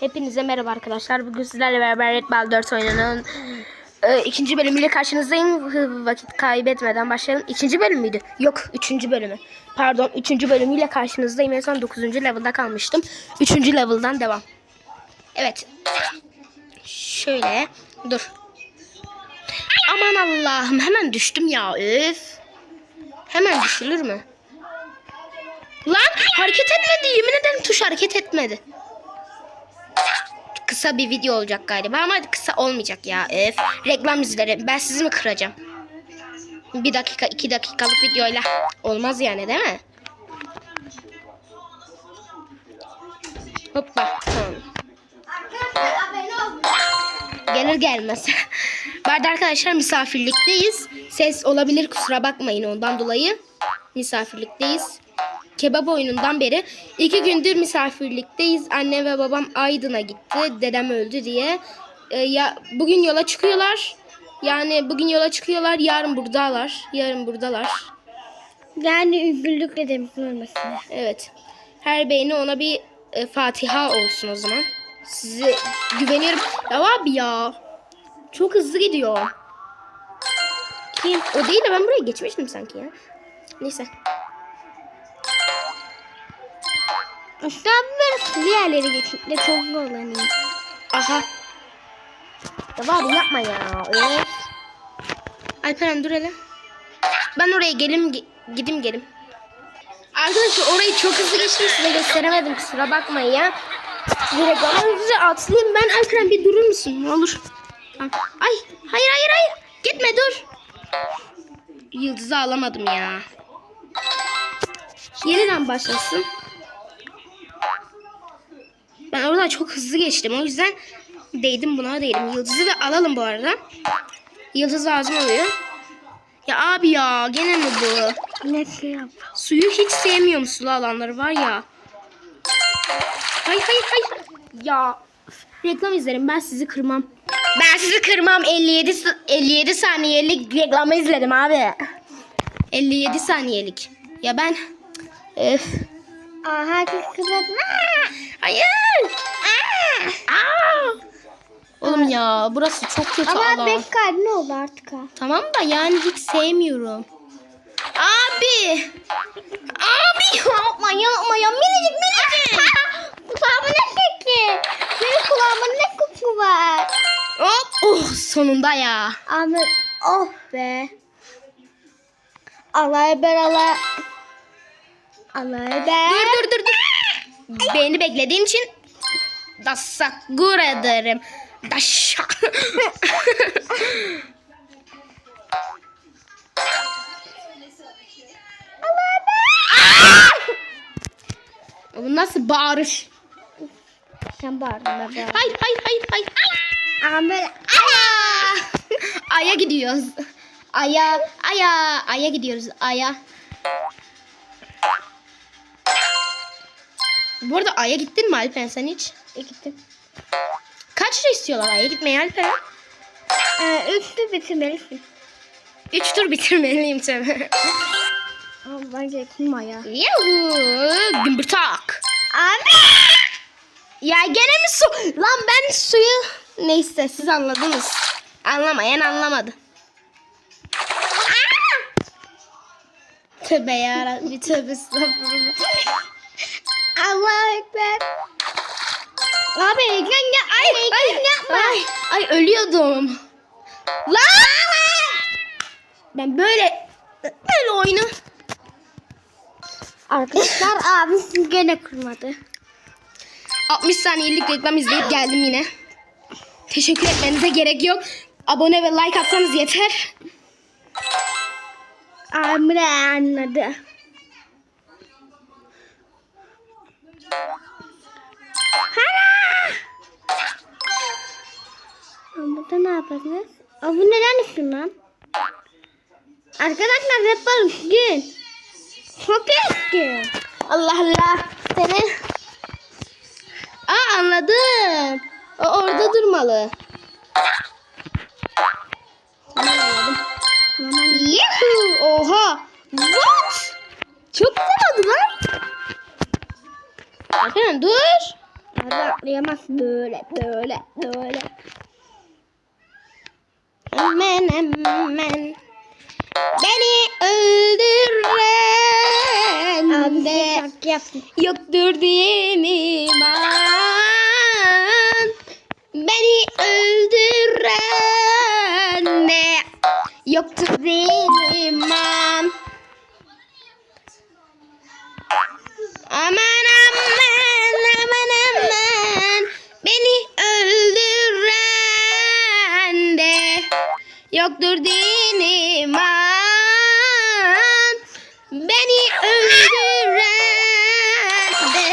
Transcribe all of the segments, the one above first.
Hepinize merhaba arkadaşlar. Bugün sizlerle beraber Red Ball 4 oyununun e, ikinci bölümüyle karşınızdayım. Vakit kaybetmeden başlayalım. İkinci bölüm müydü? Yok, üçüncü bölümü. Pardon, üçüncü bölümüyle karşınızdayım. En son dokuzuncu level'da kalmıştım. Üçüncü level'dan devam. Evet. Şöyle. Dur. Aman Allah'ım hemen düştüm ya. Öf. Hemen düşülür mü? Lan hareket etmedi. Yemin ederim tuş hareket etmedi. Kısa bir video olacak galiba ama kısa olmayacak ya. Öf. Reklam izlerim. Ben sizi mi kıracağım? Bir dakika, iki dakikalık videoyla olmaz yani değil mi? Hoppa. Gelir gelmez. Bu arkadaşlar misafirlikteyiz. Ses olabilir kusura bakmayın ondan dolayı. Misafirlikteyiz. Kebap oyunundan beri iki gündür misafirlikteyiz. Anne ve babam Aydın'a gitti. Dedem öldü diye. Ee, ya bugün yola çıkıyorlar. Yani bugün yola çıkıyorlar. Yarın buradalar. Yarın buradalar. Yani üzüldükle demişsin ölmesine. Evet. Her beğeni ona bir e, Fatiha olsun o zaman. Size güveniyorum. Ya abi ya. Çok hızlı gidiyor. Kim? O değil de ben buraya geçmiştim sanki ya. Neyse. İşte böyle sulu yerlere geçip de çok zorlanayım. Aha. Ya abi yapma ya. Öf. Alperen dur hele. Ben oraya gelim gi- gidim gelim. Arkadaşlar orayı çok hızlı geçtim size gösteremedim kusura bakmayın ya. Direkt ama hızlıca atlayayım ben Alperen bir durur musun ne olur. Ay hayır hayır hayır gitme dur. Yıldızı alamadım ya. Yeniden başlasın. Ben orada çok hızlı geçtim. O yüzden değdim buna değdim. Yıldızı da alalım bu arada. Yıldız lazım oluyor. Ya abi ya gene mi bu? Ne şey yap. Suyu hiç sevmiyorum sulu alanları var ya. Hayır hayır hayır. Ya reklam izlerim ben sizi kırmam. Ben sizi kırmam 57 s- 57 saniyelik reklamı izledim abi. 57 saniyelik. Ya ben Öf. Aa herkes kızardı. Hayır. Aa! Aa! Oğlum ya burası çok kötü Ama alan. beş kalbi ne oldu artık ha? Tamam da yani hiç sevmiyorum. Abi. Abi yapma yapma ya minicik minicik. Kulağıma ne peki? Benim kulağıma ne koku var? Hop. Oh sonunda ya. Ahmet oh be. Allah eber Allah. Eber. Dur dur dur dur. Beni beklediğin için teşekkür ederim. Daşa. Bu nasıl bağırış? Sen bağırdın ben bağırdım. Hayır hayır hayır hayır. Ahmet. Aya! Aya gidiyoruz. Aya, aya, aya gidiyoruz. Aya. Bu arada aya gittin mi Alperen sen hiç? E, gittim. Kaç lira istiyorlar aya gitmeye Alperen? Ee, üçlü bitirmelisin. Üç tur bitirmeliyim tabii. Bence kim ya? Yuhuu, gümbürtak. Abi. Ya gene mi su? Lan ben suyu... Neyse siz anladınız. Anlamayan anlamadı. Tövbe yarabbim tövbe estağfurullah. Allah ekber. Abi ekran ya. Ay, ekran yapma. Ay, ay ölüyordum. Lan! Ben böyle böyle oyunu Arkadaşlar abim gene kurmadı. 60 saniyelik reklam izleyip geldim yine. Teşekkür etmenize gerek yok. Abone ve like atsanız yeter. Abim de anladı. Aa, Burada ne yapacağız? Aa, bu neden üstün lan? Arkadaşlar yapalım gün. Çok eski. Allah Allah. Seni... Aa anladım. O orada durmalı. Lan. Dur. Abi atlayamaz böyle böyle böyle. Hemen hemen beni öldüren Abi de yoktur diyeyim iman beni öldüren yoktur din iman beni öldüren de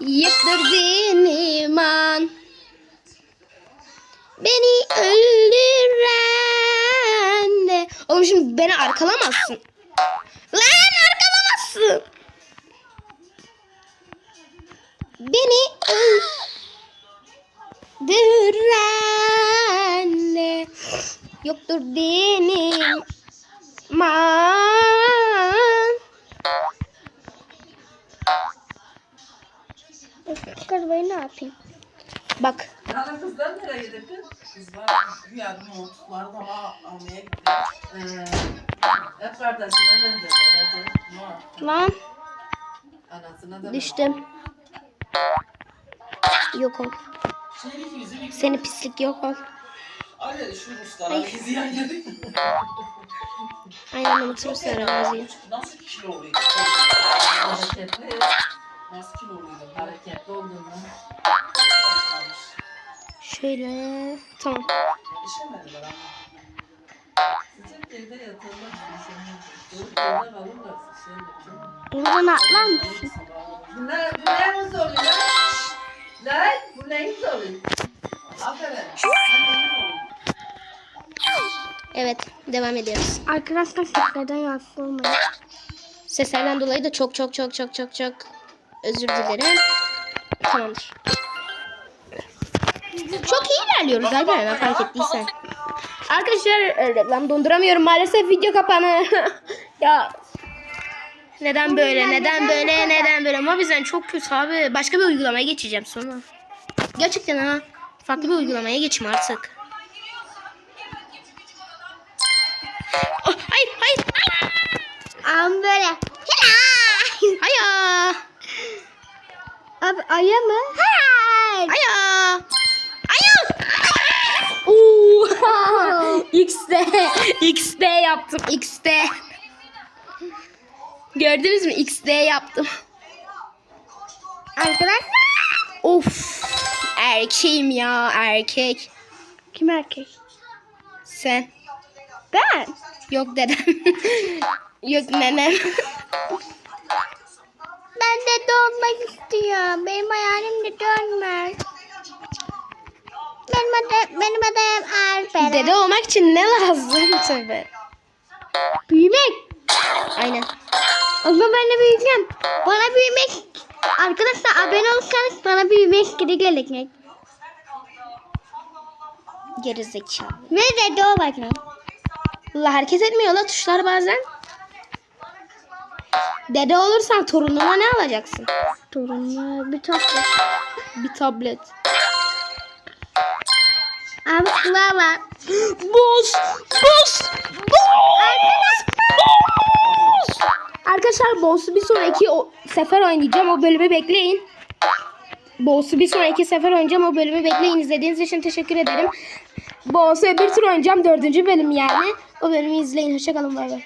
yoktur din iman beni öldüren de. Oğlum şimdi beni arkalamazsın. Lan arkalamazsın. Beni öldüren yoktur dinim man. Karabayı ne yapayım? Bak Yani kızlar nereye gitti? Kızlar güya montları da al- almaya gitti. Ee, hep kardeşine benziyorlar. Hadi. lan Anasına da düştüm. Yok ol. Seni pislik yok ol. Hadi şu Ruslara bizi yan yedik. Aynen unuturuz sonra bazıyı. Nasıl kilo oluyor? Hareketli. Nasıl kilo oluyor? Hareketli olduğundan. Şöyle tamam. İşemediler ama. Sıcak evde yatırmak. Buradan atlar mısın? Bu ne, bu ne mi soruyor lan? Lan bu neyi soruyor? Aferin. Evet devam ediyoruz. Arkadaşlar seslerden rahatsız olmayın. Seslerden dolayı da çok çok çok çok çok çok özür dilerim. Tamamdır. Çok iyi ilerliyoruz Alperen fark ettiysen. Arkadaşlar reklam donduramıyorum maalesef video kapanı. ya neden böyle neden böyle neden böyle ama bizden çok kötü abi. Başka bir uygulamaya geçeceğim sonra. Gerçekten ha. Farklı bir uygulamaya geçeyim artık. Hayır. Abi aya mı? Hayır. Aya. Aya. Oo. X'de. X'de yaptım. X'de. Gördünüz mü? X'de yaptım. Arkadaşlar. Of. Erkeğim ya. Erkek. Kim erkek? Sen. Ben. Yok dedem. Yok nenem. Ben de dönmek istiyorum. Benim hayalim de dönmek. Benim adım, benim adım Alperen. Dede olmak için ne lazım tabi. Büyümek. Aynen. Ama ben de büyüyeceğim. Bana büyümek. Arkadaşlar abone olursanız bana büyümek geri gelecek. Gerizekalı. Ve dede o bakın. Allah hareket etmiyor la tuşlar bazen. Dede olursan torununa ne alacaksın? Torunlar bir topla. Bir tablet. Abi kulağa bak. Boz! Boz! Boz! Boz! Arkadaşlar Boss'u bir sonraki o sefer oynayacağım. O bölümü bekleyin. Boss'u bir sonraki sefer oynayacağım. O bölümü bekleyin. İzlediğiniz için teşekkür ederim. Boss'u bir tur oynayacağım. Dördüncü bölüm yani. O bölümü izleyin. Hoşçakalın. Bay bay.